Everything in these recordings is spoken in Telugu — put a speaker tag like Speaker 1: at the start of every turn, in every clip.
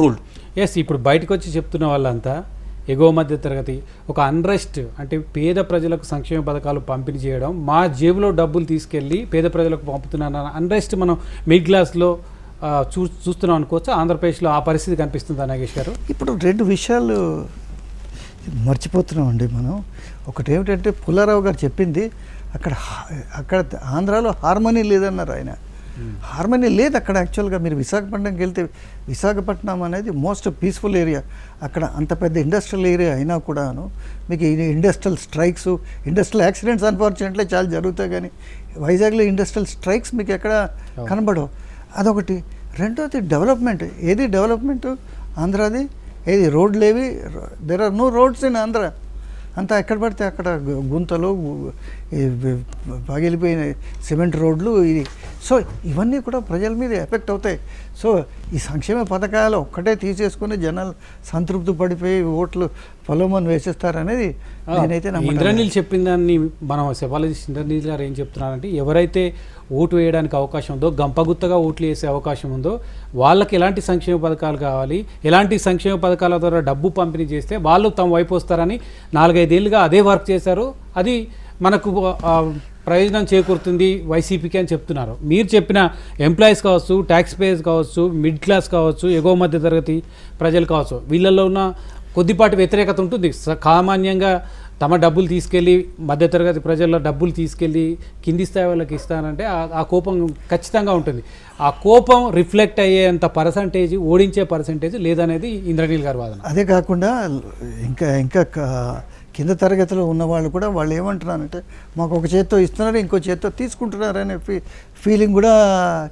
Speaker 1: రూల్డ్
Speaker 2: ఎస్ ఇప్పుడు బయటకు వచ్చి చెప్తున్న వాళ్ళంతా ఎగువ మధ్య తరగతి ఒక అన్రెస్ట్ అంటే పేద ప్రజలకు సంక్షేమ పథకాలు పంపిణీ చేయడం మా జేబులో డబ్బులు తీసుకెళ్ళి పేద ప్రజలకు పంపుతున్నాను అన్రెస్ట్ మనం మిడ్ క్లాస్లో చూ చూస్తున్నాం అనుకోవచ్చు. ఆంధ్రప్రదేశ్లో ఆ పరిస్థితి కనిపిస్తుందా నాగేష్ గారు?
Speaker 3: ఇప్పుడు రెండు విషయాలు మర్చిపోతున్నామండి మనం. ఒకటి ఏమిటంటే పుల్లారావు గారు చెప్పింది అక్కడ అక్కడ ఆంధ్రాలో హార్మనీ లేదన్నారు ఆయన. హార్మనీ లేదు అక్కడ యాక్చువల్గా. మీరు విశాఖపట్నంకి వెళ్తే విశాఖపట్నం అనేది మోస్ట్ పీస్ఫుల్ ఏరియా. అక్కడ అంత పెద్ద ఇండస్ట్రియల్ ఏరియా అయినా కూడాను మీకు industrial strikes industrial accidents unfortunately చాలా జరుగుతాయి కానీ వైజాగ్లో ఇండస్ట్రియల్ స్ట్రైక్స్ మీకు ఎక్కడ కనబడవు. అదొకటి. రెండోది డెవలప్మెంట్. ఏది డెవలప్మెంట్? ఆంధ్రాది? ఏది రోడ్లు ఏవి there are no roads in Andhra అంతా ఎక్కడ పడితే అక్కడ గుంతలు పగిలిపోయిన సిమెంట్ రోడ్లు ఇది. సో ఇవన్నీ కూడా ప్రజల మీద ఎఫెక్ట్ అవుతాయి. సో ఈ సంక్షేమ పథకాలు ఒక్కటే తీసేసుకుని జనాలు సంతృప్తి పడిపోయి ఓట్లు పొలమని వేసేస్తారనేది నేనైతే
Speaker 2: ఇంద్రనీల్ చెప్పిన దాన్ని మనం సెఫాలజిస్ట్ ఇంద్రనీల్ గారు ఏం చెప్తున్నారంటే ఎవరైతే ఓటు వేయడానికి అవకాశం ఉందో గంపగుత్తగా ఓట్లు వేసే అవకాశం ఉందో వాళ్ళకి ఎలాంటి సంక్షేమ పథకాలు కావాలి ఎలాంటి సంక్షేమ పథకాల ద్వారా డబ్బు పంపిణీ చేస్తే వాళ్ళు తమ వైపు వస్తారని నాలుగైదేళ్ళుగా అదే వర్క్ చేశారు. అది మనకు ప్రయోజనం చేకూరుతుంది వైసీపీకి అని చెప్తున్నారు. మీరు చెప్పిన ఎంప్లాయీస్ కావచ్చు ట్యాక్స్ పేయర్స్ కావచ్చు మిడ్ క్లాస్ కావచ్చు ఎగువ మధ్య తరగతి ప్రజలు కావచ్చు వీళ్ళల్లో ఉన్న కొద్దిపాటి వ్యతిరేకత ఉంటుంది. సామాన్యంగా తమ డబ్బులు తీసుకెళ్ళి మధ్యతరగతి ప్రజల్లో డబ్బులు తీసుకెళ్ళి కింది స్థాయి వాళ్ళకి ఇస్తానంటే ఆ- కోపం ఖచ్చితంగా ఉంటుంది. ఆ కోపం రిఫ్లెక్ట్ అయ్యేంత పర్సంటేజ్ ఓడించే పర్సంటేజ్ లేదనేది ఇంద్రనీల్ గారి వాదన.
Speaker 3: అదే కాకుండా ఇంకా ఇంకా కింద తరగతిలో ఉన్న వాళ్ళు కూడా వాళ్ళు ఏమంటున్నారంటే మాకు ఒక చేత్తో ఇస్తున్నారు ఇంకో చేత్తో తీసుకుంటున్నారు అనే ఫీ ఫీలింగ్ కూడా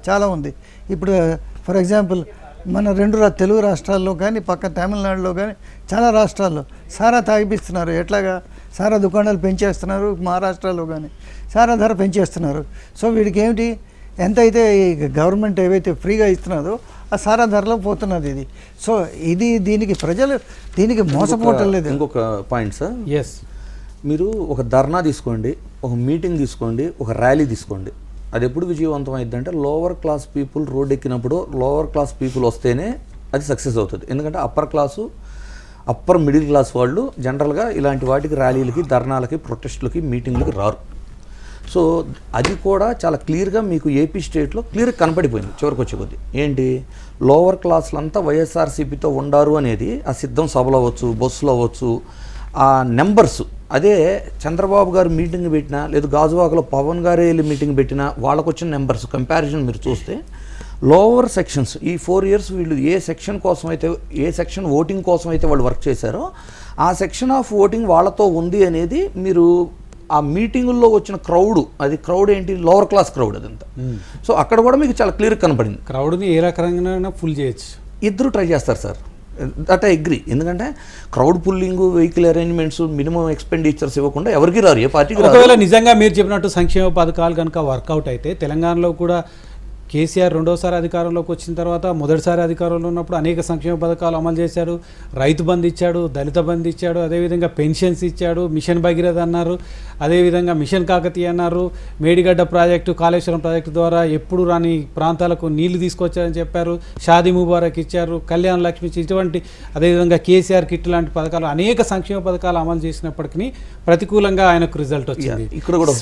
Speaker 3: చాలా ఉంది. ఇప్పుడు ఫర్ ఎగ్జాంపుల్ మన రెండు రా తెలుగు రాష్ట్రాల్లో కానీ పక్క తమిళనాడులో కానీ చాలా రాష్ట్రాల్లో. సారా తాగిపిస్తున్నారు. ఎట్లాగా? సారా దుకాణాలు పెంచేస్తున్నారు మహారాష్ట్రలో కానీ. సారా ధర పెంచేస్తున్నారు. సో వీడికి ఏమిటి ఎంత అయితే ఈ గవర్నమెంట్ ఏవైతే ఫ్రీగా ఇస్తున్నదో ఆ సారా ధరలో పోతున్నది ఇది. సో ఇది దీనికి ప్రజలు దీనికి మోసపోవటం లేదు.
Speaker 1: ఇంకొక పాయింట్ సార్.
Speaker 2: ఎస్
Speaker 1: మీరు ఒక ధర్నా తీసుకోండి ఒక మీటింగ్ తీసుకోండి ఒక ర్యాలీ తీసుకోండి. అది ఎప్పుడు విజయవంతం అయిందంటే లోవర్ క్లాస్ పీపుల్ రోడ్ ఎక్కినప్పుడు లోవర్ క్లాస్ పీపుల్ వస్తేనే అది సక్సెస్ అవుతుంది. ఎందుకంటే upper class upper middle class వాళ్ళు జనరల్గా ఇలాంటి వాటికి ర్యాలీలకి ధర్నాలకి ప్రొటెస్టులకి మీటింగ్లకి రారు. సో అది కూడా చాలా క్లియర్గా మీకు ఏపీ స్టేట్లో క్లియర్గా కనపడిపోయింది చివరికి వచ్చే కొద్దీ. ఏంటి? లోవర్ క్లాసులంతా వైఎస్ఆర్సీపీతో ఉండారు అనేది ఆ సిద్ధం సభలు అవ్వచ్చు బస్సులు అవ్వచ్చు ఆ నెంబర్స్ అదే చంద్రబాబు గారు మీటింగ్ పెట్టినా లేదా గాజువాకలో పవన్ గారే వెళ్ళి మీటింగ్ పెట్టినా వాళ్ళకు వచ్చిన నెంబర్స్ కంపారిజన్ మీరు చూస్తే లోవర్ సెక్షన్స్ ఈ ఫోర్ ఇయర్స్ వీళ్ళు ఏ సెక్షన్ కోసం అయితే ఏ సెక్షన్ ఓటింగ్ కోసం అయితే వాళ్ళు వర్క్ చేశారో ఆ సెక్షన్ ఆఫ్ ఓటింగ్ వాళ్ళతో ఉంది అనేది మీరు ఆ మీటింగుల్లో వచ్చిన క్రౌడ్ అది క్రౌడ్ ఏంటి? లోవర్ క్లాస్ క్రౌడ్ అదంతా. సో అక్కడ కూడా మీకు చాలా క్లియర్ కనపడింది.
Speaker 2: క్రౌడ్ని ఏ రకంగా ఫుల్ చేయొచ్చు.
Speaker 1: ఇద్దరు ట్రై చేస్తారు సార్. దట్ ఐ అగ్రి ఎందుకంటే crowd pulling vehicle arrangements minimum expenditures ఇవ్వకుండా ఎవరికి రారు ఏ పార్టీకి
Speaker 2: ఒకవేళ నిజంగా మీరు చెప్పినట్టు సంక్షేమ పథకాలు కనుక వర్కౌట్ అయితే తెలంగాణలో కూడా కేసీఆర్ రెండోసారి అధికారంలోకి వచ్చిన తర్వాత మొదటిసారి అధికారంలో ఉన్నప్పుడు అనేక సంక్షేమ పథకాలు అమలు చేశాడు. రైతు బంధు ఇచ్చాడు దళిత బంధు ఇచ్చాడు అదేవిధంగా పెన్షన్స్ ఇచ్చాడు మిషన్ భగీరథ అన్నారు అదేవిధంగా మిషన్ కాకతీయ అన్నారు. మేడిగడ్డ ప్రాజెక్టు కాళేశ్వరం ప్రాజెక్టు ద్వారా ఎప్పుడు రాని ప్రాంతాలకు నీళ్ళు తీసుకొచ్చారని చెప్పారు. షాదీ ముబారక్ ఇచ్చారు కళ్యాణ లక్ష్మి ఇటువంటి అదేవిధంగా కేసీఆర్ కిట్ లాంటి పథకాలు అనేక సంక్షేమ పథకాలు అమలు చేసినప్పటికీ ప్రతికూలంగా ఆయనకు రిజల్ట్ వచ్చింది.
Speaker 1: ఇక్కడ కూడా.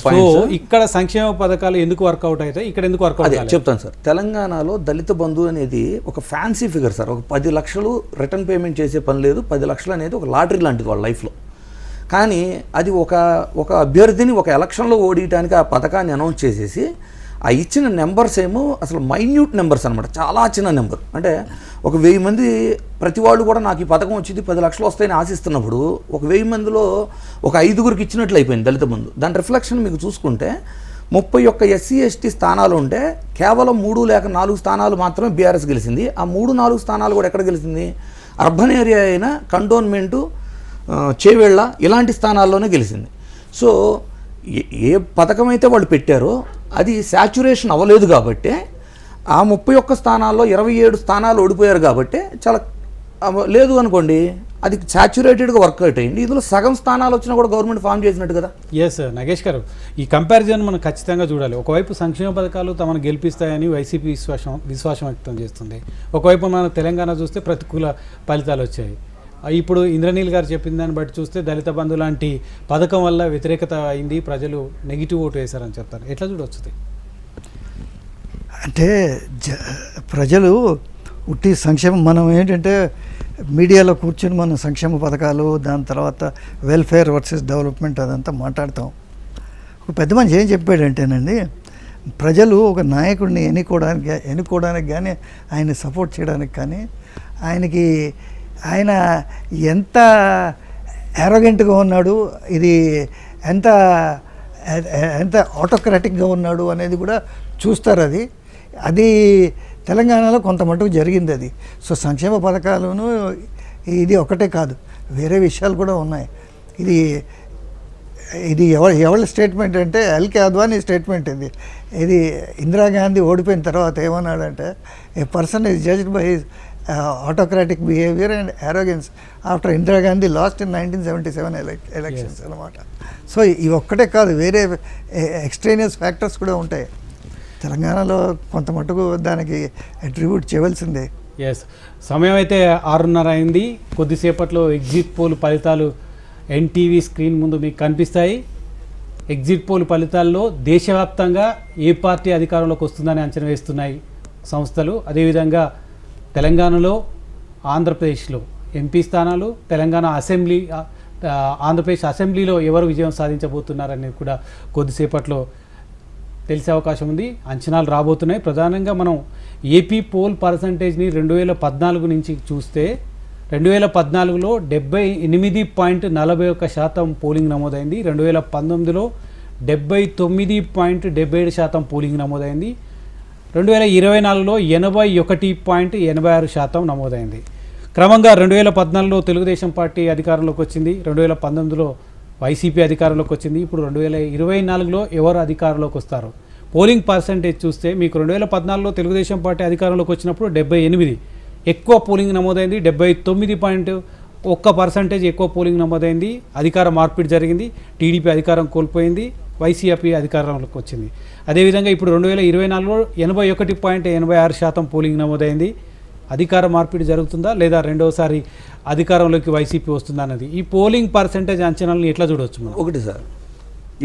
Speaker 2: ఇక్కడ సంక్షేమ పథకాలు ఎందుకు వర్కౌట్ అవుతాయి? ఇక్కడ ఎందుకు వర్కౌట్
Speaker 1: అదే చెప్తాను సార్. తెలంగాణలో దళిత బంధు అనేది ఒక ఫ్యాన్సీ ఫిగర్ సార్. ఒక పది లక్షలు రిటర్న్ పేమెంట్ చేసే పని లేదు. పది లక్షలు అనేది ఒక లాటరీ లాంటిది వాళ్ళ లైఫ్లో కానీ అది ఒక ఒక అభ్యర్థిని ఒక ఎలక్షన్లో ఓడియటానికి ఆ పథకాన్ని అనౌన్స్ చేసేసి ఆ ఇచ్చిన నెంబర్స్ ఏమో అసలు మైన్యూట్ నెంబర్స్ అనమాట చాలా చిన్న నెంబర్ అంటే ఒక వెయ్యి మంది ప్రతి వాళ్ళు కూడా నాకు ఈ పథకం వచ్చింది పది లక్షలు వస్తాయని ఆశిస్తున్నప్పుడు ఒక వెయ్యి మందిలో ఒక ఐదుగురికి ఇచ్చినట్లు అయిపోయింది దళిత బంధు. దాని రిఫ్లెక్షన్ మీకు చూసుకుంటే ముప్పై ఒక్క ఎస్సీ ఎస్టీ స్థానాలు ఉంటే కేవలం మూడు లేక నాలుగు స్థానాలు మాత్రమే బీఆర్ఎస్ గెలిచింది. ఆ మూడు నాలుగు స్థానాలు కూడా ఎక్కడ గెలిచింది? అర్బన్ ఏరియా అయిన కంటోన్మెంటు చేవేళ్ళ చేవెళ్ళ ఇలాంటి స్థానాల్లోనే గెలిచింది. సో ఏ- ఏ పథకం అయితే వాళ్ళు పెట్టారో అది శాచురేషన్ అవ్వలేదు కాబట్టి ఆ ముప్పై ఒక్క స్థానాల్లో ఇరవై ఏడు స్థానాలు ఓడిపోయారు కాబట్టి చాలా లేదు అనుకోండి అది సాచురేటెడ్గా వర్కౌట్ అయింది. ఇందులో సగం స్థానాలు వచ్చినా కూడా గవర్నమెంట్ ఫామ్ చేసినట్టు కదా?
Speaker 2: ఎస్ నగేష్ గారు ఈ కంపారిజన్ మనం ఖచ్చితంగా చూడాలి. ఒకవైపు సంక్షేమ పథకాలు తమను గెలిపిస్తాయని వైసీపీ విశ్వాసం విశ్వాసం వ్యక్తం చేస్తుంది. ఒకవైపు మన తెలంగాణ చూస్తే ప్రతికూల ఫలితాలు వచ్చాయి. ఇప్పుడు ఇంద్రనీల్ గారు చెప్పిన దాన్ని బట్టి చూస్తే దళిత బంధు లాంటి పథకం వల్ల వ్యతిరేకత అయింది. ప్రజలు నెగిటివ్ ఓటు వేశారని చెప్తారు. ఎట్లా చూడొచ్చు
Speaker 3: అంటే జ ప్రజలు ఉట్టి సంక్షేమం. మనం ఏంటంటే మీడియాలో కూర్చొని మనం సంక్షేమ పథకాలు దాని తర్వాత వెల్ఫేర్ వర్సెస్ డెవలప్మెంట్ అదంతా మాట్లాడతాం. ఒక పెద్ద మనిషి ఏం చెప్పాడంటేనండి ప్రజలు ఒక నాయకుడిని ఎన్నుకోవడానికి ఎన్నుకోవడానికి కానీ ఆయన సపోర్ట్ చేయడానికి కానీ ఆయనకి ఆయన ఎంత అరోగెంట్గా ఉన్నాడు ఇది ఎంత ఎంత ఆటోక్రాటిక్గా ఉన్నాడు అనేది కూడా చూస్తారు అది. అది తెలంగాణలో కొంత మటుకు జరిగింది అది. సో సంక్షేమ పథకాలను ఇది ఒకటే కాదు వేరే విషయాలు కూడా ఉన్నాయి. ఇది ఇది ఎవరి ఎవరి స్టేట్మెంట్ అంటే ఎల్కే అద్వానీ స్టేట్మెంట్ ఇది. ఇది ఇందిరాగాంధీ ఓడిపోయిన తర్వాత ఏమన్నాడంటే a person is judged by autocratic behaviour and arrogance after Indira Gandhi lost in nineteen seventy seven elections అనమాట. సో ఇవి ఒక్కటే కాదు వేరే ఎక్స్ట్రేనియస్ ఫ్యాక్టర్స్ కూడా ఉంటాయి. తెలంగాణలో కొంత మటుకు దానికి అట్రిబ్యూట్ చేయవలసిందే.
Speaker 2: ఎస్ సమయం అయితే ఆరున్నర అయింది. కొద్దిసేపట్లో ఎగ్జిట్ పోల్ ఫలితాలు ఎన్టీవీ స్క్రీన్ ముందు మీకు కనిపిస్తాయి. ఎగ్జిట్ పోల్ ఫలితాల్లో దేశవ్యాప్తంగా ఏ పార్టీ అధికారంలోకి వస్తుందని అంచనా వేస్తున్నాయి సంస్థలు. అదేవిధంగా తెలంగాణలో ఆంధ్రప్రదేశ్లో ఎంపీ స్థానాలు తెలంగాణ అసెంబ్లీ ఆంధ్రప్రదేశ్ అసెంబ్లీలో ఎవరు విజయం సాధించబోతున్నారనేది కూడా కొద్దిసేపట్లో తెలిసే అవకాశం ఉంది. అంచనాలు రాబోతున్నాయి. ప్రధానంగా మనం ఏపీ పోల్ పర్సంటేజ్ని రెండు వేల పద్నాలుగు నుంచి చూస్తే రెండు వేల పద్నాలుగులో డెబ్బై ఎనిమిది పాయింట్ నలభై ఒక్క శాతం పోలింగ్ నమోదైంది. రెండు వేల పంతొమ్మిదిలో డెబ్బై తొమ్మిది పాయింట్ డెబ్బై ఏడు శాతం పోలింగ్ నమోదైంది. రెండు వేల ఇరవై నాలుగులో ఎనభై ఒకటి పాయింట్ ఎనభై ఆరు శాతం నమోదైంది. క్రమంగా రెండు వేల పద్నాలుగులో తెలుగుదేశం పార్టీ అధికారంలోకి వచ్చింది. రెండు వేల పంతొమ్మిదిలో వైసీపీ అధికారంలోకి వచ్చింది. ఇప్పుడు రెండు వేల ఇరవై నాలుగులో ఎవరు అధికారంలోకి వస్తారు? పోలింగ్ పర్సంటేజ్ చూస్తే మీకు రెండు వేల పద్నాలుగులో తెలుగుదేశం పార్టీ అధికారంలోకి వచ్చినప్పుడు డెబ్బై ఎనిమిది. ఎక్కువ పోలింగ్ నమోదైంది డెబ్బై తొమ్మిది పాయింట్ ఒక్క పర్సంటేజ్ ఎక్కువ పోలింగ్ నమోదైంది. అధికార మార్పిడి జరిగింది టీడీపీ అధికారం కోల్పోయింది వైసీపీ అధికారంలోకి వచ్చింది. అదేవిధంగా ఇప్పుడు రెండు వేల ఇరవై నాలుగులో ఎనభై ఒకటి పాయింట్ ఎనభై ఆరు శాతం పోలింగ్ నమోదైంది. అధికార మార్పిడి జరుగుతుందా లేదా రెండవసారి అధికారంలోకి వైసీపీ వస్తుందా అన్నది ఈ పోలింగ్ పర్సంటేజ్ అంచనాలను ఎట్లా చూడవచ్చు మనం?
Speaker 1: ఒకటి సార్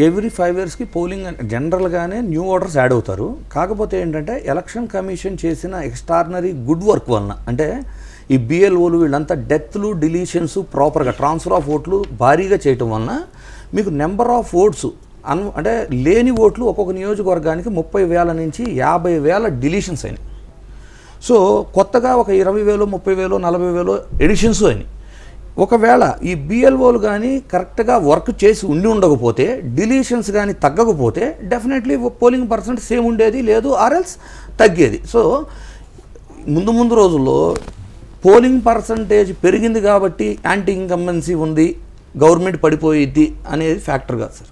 Speaker 1: ఎవ్రీ ఫైవ్ ఇయర్స్కి పోలింగ్ జనరల్గానే న్యూ ఓటర్స్ యాడ్ అవుతారు. కాకపోతే ఏంటంటే ఎలక్షన్ కమిషన్ చేసిన ఎక్స్ట్రాడినరీ గుడ్ వర్క్ వలన అంటే ఈ బిఎల్ఓలు వీళ్ళంతా డెత్లు డిలీషన్స్ ప్రాపర్గా ట్రాన్స్ఫర్ ఆఫ్ ఓట్లు భారీగా చేయటం వలన మీకు నెంబర్ ఆఫ్ ఓట్స్ అన్ అంటే లేని ఓట్లు ఒక్కొక్క నియోజకవర్గానికి ముప్పై వేల నుంచి యాభై వేల డిలీషన్స్ అయినాయి. సో కొత్తగా ఒక ఇరవై వేలు ముప్పై వేలు నలభై వేలు ఎడిషన్స్ అయినాయి. ఒకవేళ ఈ బిఎల్ఓలు కానీ కరెక్ట్గా వర్క్ చేసి ఉండి ఉండకపోతే డిలీషన్స్ కానీ తగ్గకపోతే డెఫినెట్లీ పోలింగ్ పర్సెంట్ సేమ్ ఉండేది లేదు ఆర్ఎల్స్ తగ్గేది. సో ముందు ముందు రోజుల్లో పోలింగ్ పర్సంటేజ్ పెరిగింది కాబట్టి యాంటీ ఇన్కంబెన్సీ ఉంది గవర్నమెంట్ పడిపోయిద్ది అనేది ఫ్యాక్టర్ కాదు సార్.